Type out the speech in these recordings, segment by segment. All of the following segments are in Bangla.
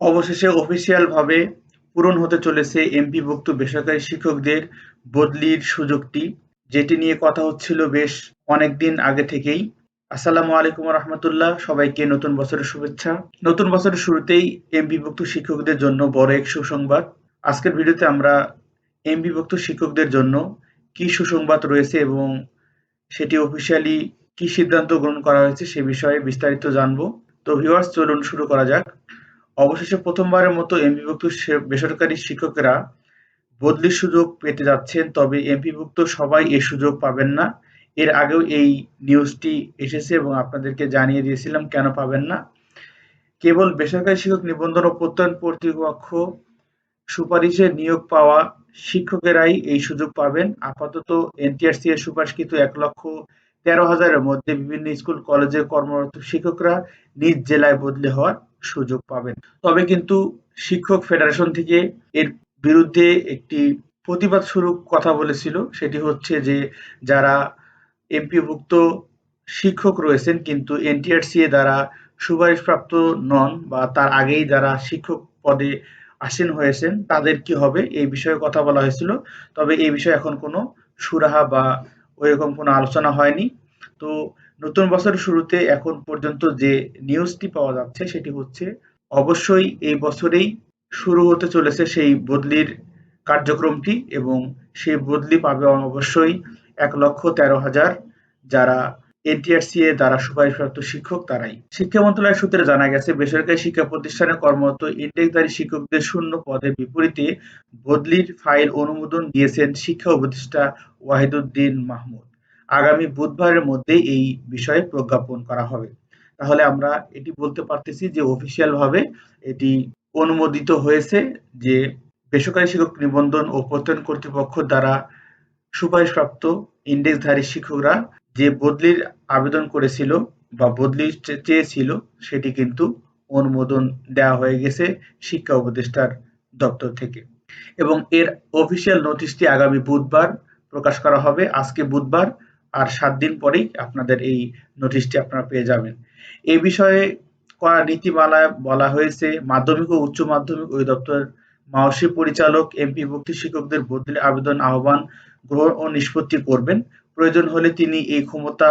অবশেষে অফিসিয়ালভাবে পূরণ হতে চলেছে এমপিভুক্ত বেসরকারি শিক্ষকদের বদলির সুযোগটি, যেটি নিয়ে কথা হচ্ছিল বেশ অনেকদিন আগে থেকেই। আসসালামু আলাইকুম রহমতুল্লাহ সবাইকে নতুন বছরের শুভেচ্ছা। নতুন বছরের শুরুতেই এমপিভুক্ত শিক্ষকদের জন্য বড় এক সুসংবাদ। আজকের ভিডিওতে আমরা এমপিভুক্ত শিক্ষকদের জন্য কি সুসংবাদ রয়েছে এবং সেটি অফিসিয়ালি কি সিদ্ধান্ত গ্রহণ করা হয়েছে সে বিষয়ে বিস্তারিত জানব। তো ভিউয়ার্স চলুন শুরু করা যাক। অবশেষে প্রথমবারের মতো এমপিভুক্ত বেসরকারি শিক্ষকেরা বদলির সুযোগ পেতে যাচ্ছেন, তবে এমপিভুক্ত সবাই এই সুযোগ পাবেন না। এর আগেও এই নিউজটি এসেছে এবং আপনাদেরকে জানিয়ে দিয়েছিলাম, কেন পাবেন না? কেবল বেসরকারি শিক্ষক নিবন্ধন ও প্রত্যয়ন কর্তৃপক্ষ সুপারিশে নিয়োগ পাওয়া শিক্ষকেরাই এই সুযোগ পাবেন। আপাতত এনটিআরসি এর সুপারিশকৃত এক লক্ষ তেরো হাজারের মধ্যে বিভিন্ন স্কুল কলেজে কর্মরত শিক্ষকরা নিজ জেলায় বদলি হওয়ার সুযোগ পাবেন। তবে কিন্তু শিক্ষক ফেডারেশন থেকে এর বিরুদ্ধে একটি প্রতিবাদ স্বরূপ কথা বলেছিল, সেটি হচ্ছে যে যারা এমপিভুক্ত শিক্ষক রয়েছেন কিন্তু এনটিআরসি এ দ্বারা সুপারিশপ্রাপ্ত নন বা তার আগেই যারা শিক্ষক পদে আসীন হয়েছেন, তাদের কি হবে এই বিষয়ে কথা বলা হয়েছিল। তবে এই বিষয়ে এখন কোনো সুরাহা বা ওইরকম কোনো আলোচনা হয়নি। তো নতুন বছরের শুরুতে এখন পর্যন্ত যে নিউজটি পাওয়া যাচ্ছে, সেটি হচ্ছে অবশ্যই এই বছরেই শুরু হতে চলেছে সেই বদলির কার্যক্রমটি এবং সেই বদলি পাবে অবশ্যই এক লক্ষ তেরো হাজার যারা এনটিআরসি এ দ্বারা সুপারিশপ্রাপ্ত শিক্ষক তারাই। শিক্ষা মন্ত্রণালয় সূত্রে জানা গেছে, বেসরকারি শিক্ষা প্রতিষ্ঠানে কর্মরত ইন্ডেক্সধারী শিক্ষকদের শূন্য পদের বিপরীতে বদলির ফাইল অনুমোদন দিয়েছেন শিক্ষা উপদেষ্টা ওয়াহিদুদ্দিন মাহমুদ। আগামী বুধবারের মধ্যে এই বিষয়ে প্রজ্ঞাপন করা হবে। তাহলে আমরা এটি বলতে পারতেছি যে অফিসিয়াল ভাবে এটি অনুমোদিত হয়েছে যে বেসরকারি শিক্ষক নিবন্ধন ও প্রত্যয়ন কর্তৃপক্ষ দ্বারা সুপারিশপ্রাপ্ত ইন্ডেক্সধারী শিক্ষকরা যে বদলির আবেদন করেছিল বা বদলি চেয়েছিল, সেটি কিন্তু অনুমোদন দেওয়া হয়ে গেছে শিক্ষা উপদেষ্টার দপ্তর থেকে। এবং এর অফিসিয়াল নোটিশটি আগামী বুধবার প্রকাশ করা হবে। আজকে বুধবার আর সাত দিন পরেই আপনাদের এই নোটিশটি আপনারা পেয়ে যাবেন। এই বিষয়ে করা নীতিমালায় বলা হয়েছে, মাধ্যমিক ও উচ্চ মাধ্যমিক অধিদপ্তর মাওসি পরিচালক এমপিভুক্ত শিক্ষকদের বদলি আবেদন আহ্বান গ্রহণ ও নিষ্পত্তি করবেন। প্রয়োজন হলে তিনি এই ক্ষমতা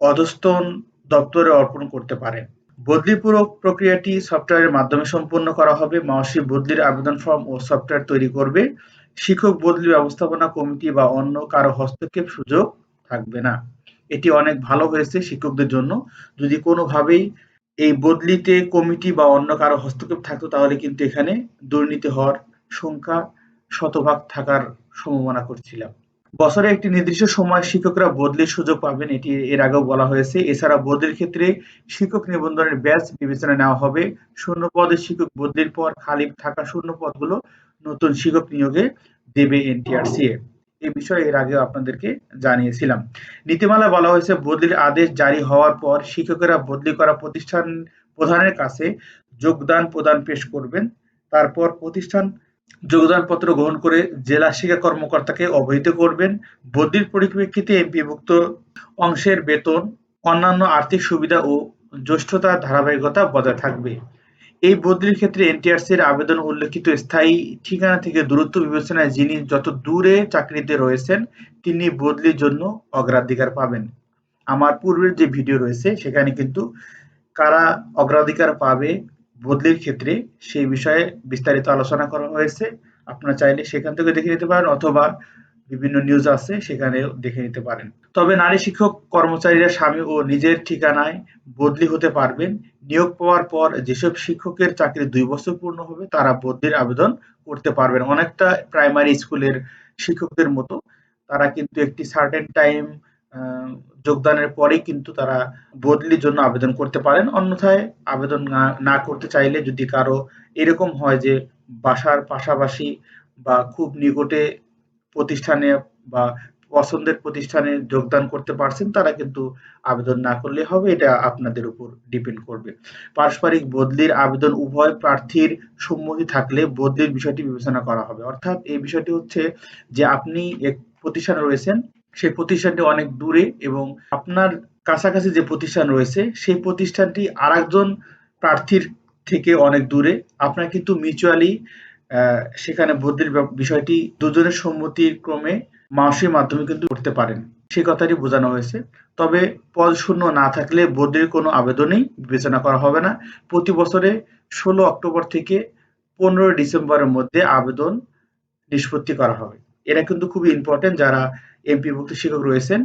অধস্তন দপ্তরে অর্পণ করতে পারেন। বদলিপূরক প্রক্রিয়াটি সফটওয়্যারের মাধ্যমে সম্পন্ন করা হবে। মাওসি বদলির আবেদন ফর্ম ও সফটওয়্যার তৈরি করবে। শিক্ষক বদলি ব্যবস্থাপনা কমিটি বা অন্য কারও হস্তক্ষেপ সুযোগ থাকবে না। এটি অনেক ভালো হয়েছে শিক্ষকদের জন্য। যদি কোনোভাবেই এই বদলিতে কমিটি বা অন্য কারও হস্তক্ষেপ থাকতো, তাহলে কিন্তু এখানে দুর্নীতি হওয়ার সংখ্যা শতভাগ থাকার সম্ভাবনা করছিলাম। বছরে একটি নির্দিষ্ট সময় শিক্ষকরা বদলির সুযোগ পাবেন, এটি এর আগেও বলা হয়েছে। এছাড়া বদলির ক্ষেত্রে শিক্ষক নিবন্ধনের ব্যাচ বিবেচনা নেওয়া হবে। শূন্য পদে শিক্ষক বদলির পর খালি থাকা শূন্য পদগুলো নতুন শিক্ষক নিয়োগে দেবে এনটিআরসি এই বিষয়ে এর আগে আপনাদেরকে জানিয়েছিলাম। নীতিমালা বলা হয়েছে, বদলির আদেশ জারি হওয়ার পর শিক্ষকেরা বদলি করা প্রতিষ্ঠান প্রধানের কাছে যোগদান প্রদান পেশ করবেন। তারপর প্রতিষ্ঠান যোগদানপত্র গ্রহণ করে জেলা শিক্ষা কর্মকর্তাকে অবহিত করবেন। বদলির পরিপ্রেক্ষিতে এমপিভুক্ত অংশের বেতন, অন্যান্য আর্থিক সুবিধা ও জ্যেষ্ঠতার ধারাবাহিকতা বজায় থাকবে। এই বদলির ক্ষেত্রে এনটিআরসির আবেদন উল্লেখিত স্থায়ী ঠিকানা থেকে দূরত্ব বিবেচনায় যিনি যত দূরে চাকরিতে রয়েছেন, তিনি বদলির জন্য অগ্রাধিকার পাবেন। আমার পূর্বের যে ভিডিও রয়েছে, সেখানে কিন্তু কারা অগ্রাধিকার পাবে বদলির ক্ষেত্রে, সেই বিষয়ে বিস্তারিত আলোচনা করা হয়েছে। আপনারা চাইলে সেখান থেকে দেখে নিতে পারেন, অথবা বিভিন্ন নিউজ আছে সেখানেও দেখে নিতে পারেন। তবে নারী শিক্ষক কর্মচারীরা স্বামী ও নিজের ঠিকানায় বদলি হতে পারবেন। নিয়োগ পাওয়ার পর যেসব শিক্ষকের চাকরি দুই বছর পূর্ণ হবে, তারা বদলির আবেদন করতে পারবেন। অনেকটা প্রাইমারি স্কুলের শিক্ষকদের মতো, তারা কিন্তু একটি সার্টেন টাইম যোগদানের পরেই কিন্তু তারা বদলির জন্য আবেদন করতে পারেন। অন্যথায় আবেদন না করতে চাইলে যদি কারও এরকম হয় যে বাসার পাশাপাশি বা খুব নিকটে প্রতিষ্ঠানে বা পছন্দের প্রতিষ্ঠানে যোগদান করতে পারছেন, তারা কিন্তু আবেদন না করলে হবে, এটা আপনাদের উপর ডিপেন্ড করবে। পারস্পরিক বদলির আবেদন উভয় প্রার্থীর সম্মতি থাকলে বদলির বিষয়টি বিবেচনা করা হবে। অর্থাৎ এই বিষয়টি হচ্ছে যে আপনি এক প্রতিষ্ঠানে রয়েছেন, সেই প্রতিষ্ঠানটি অনেক দূরে এবং আপনার কাছাকাছি যে প্রতিষ্ঠান রয়েছে, সেই প্রতিষ্ঠানটি আরেকজন প্রার্থীর থেকে অনেক দূরে। আপনার কিন্তু মিউচুয়ালি সেখানে বদলির বিষয়টি দুজনের সম্মতির ক্রমে মাসের মাধ্যমে কিন্তু করতে পারেন। সে কথাটি বোঝানো হয়েছে। তবে পদ শূন্য না থাকলে বদলির কোনো আবেদনই বিবেচনা করা হবে না। প্রতি বছরে ষোলো অক্টোবর থেকে পনেরোই ডিসেম্বরের মধ্যে আবেদন নিষ্পত্তি করা হবে। এটা কিন্তু খুবই ইম্পর্টেন্ট যারা এমপি এমপিভুক্ত শিক্ষক রয়েছেন।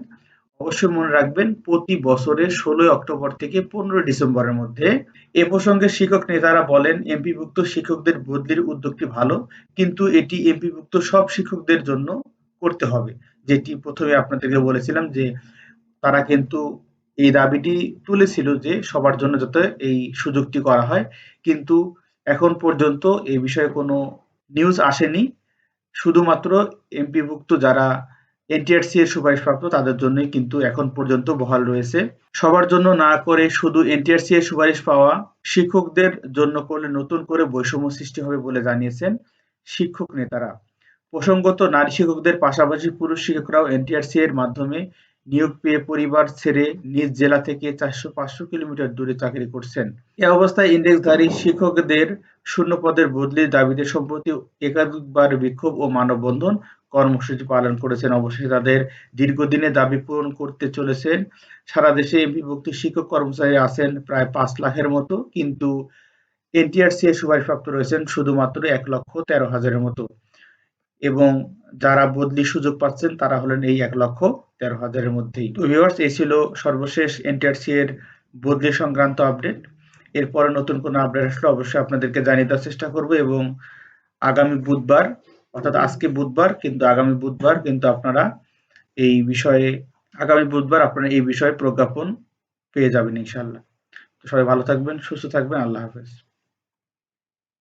অবশ্যই মনে রাখবেন, প্রতি বছরের ষোলোই অক্টোবর থেকে পনেরোই ডিসেম্বরের মধ্যে এ প্রসঙ্গে শিক্ষক নেতারা বলেন, এমপিভুক্ত শিক্ষকদের বদলির উদ্যোগটি ভালো, কিন্তু এটি এমপিভুক্ত সব শিক্ষকদের জন্য করতে হবে। যেটি প্রথমে আপনাদেরকে বলেছিলাম যে, তারা কিন্তু এই দাবিটি তুলেছিল যে, সবার জন্য যাতে এই সুযোগটি করা হয়। কিন্তু এখন পর্যন্ত এই বিষয়ে কোনো নিউজ আসেনি। শুধুমাত্র এমপিভুক্ত যারা এনটিআরসি এর সুপারিশপ্রাপ্ত তাদের জন্যই কিন্তু এখন পর্যন্ত বহাল রয়েছে। সবার জন্য না করে শুধু এনটিআরসি এর সুপারিশ পাওয়া শিক্ষকদের জন্য করলে নতুন করে বৈষম্য সৃষ্টি হবে বলে জানিয়েছেন শিক্ষক নেতারা। প্রসঙ্গত, নারী শিক্ষকদের পাশাপাশি পুরুষ শিক্ষকরাও এনটিআরসি এর মাধ্যমে নিয়োগ পেয়ে পরিবার ছেড়ে নিজ জেলা থেকে চারশো পাঁচশো কিলোমিটার দূরে চাকরি করছেন। এ অবস্থায় ইন্ডেক্সধারী শিক্ষকদের শূন্য পদের বদলির দাবিতে সম্প্রতি একাধিকবার বিক্ষোভ ও মানববন্ধন কর্মসূচি পালন করেছেন। অবশেষে তাদের দীর্ঘদিনের দাবি পূরণ করতে চলেছেন। সারা দেশে বিভক্ত শিক্ষক কর্মচারী আছেন প্রায় পাঁচ লাখের মতো, কিন্তু এনটিআরসি এর সুপারিশপ্রাপ্ত রয়েছেন শুধুমাত্র এক লক্ষ তেরো হাজারের মতো। এবং যারা বদলি সুযোগ পাচ্ছেন, তারা হলেন এই এক লক্ষ তেরো হাজারের মধ্যেই। তো ভিউয়ার্স এই ছিল সর্বশেষ এনটিআরসি এর বদলি সংক্রান্ত আপডেট। এরপরে নতুন কোনো আপডেট আসলে অবশ্যই আপনাদেরকে জানিয়ে দেওয়ার চেষ্টা করব এবং আগামী বুধবার অর্থাৎ আজকে বুধবার কিন্তু আগামী বুধবার কিন্তু আপনারা এই বিষয়ে, আগামী বুধবার আপনারা এই বিষয়ে প্রজ্ঞাপন পেয়ে যাবেন ইনশাল্লাহ সবাই ভালো থাকবেন, সুস্থ থাকবেন, আল্লাহ হাফেজ।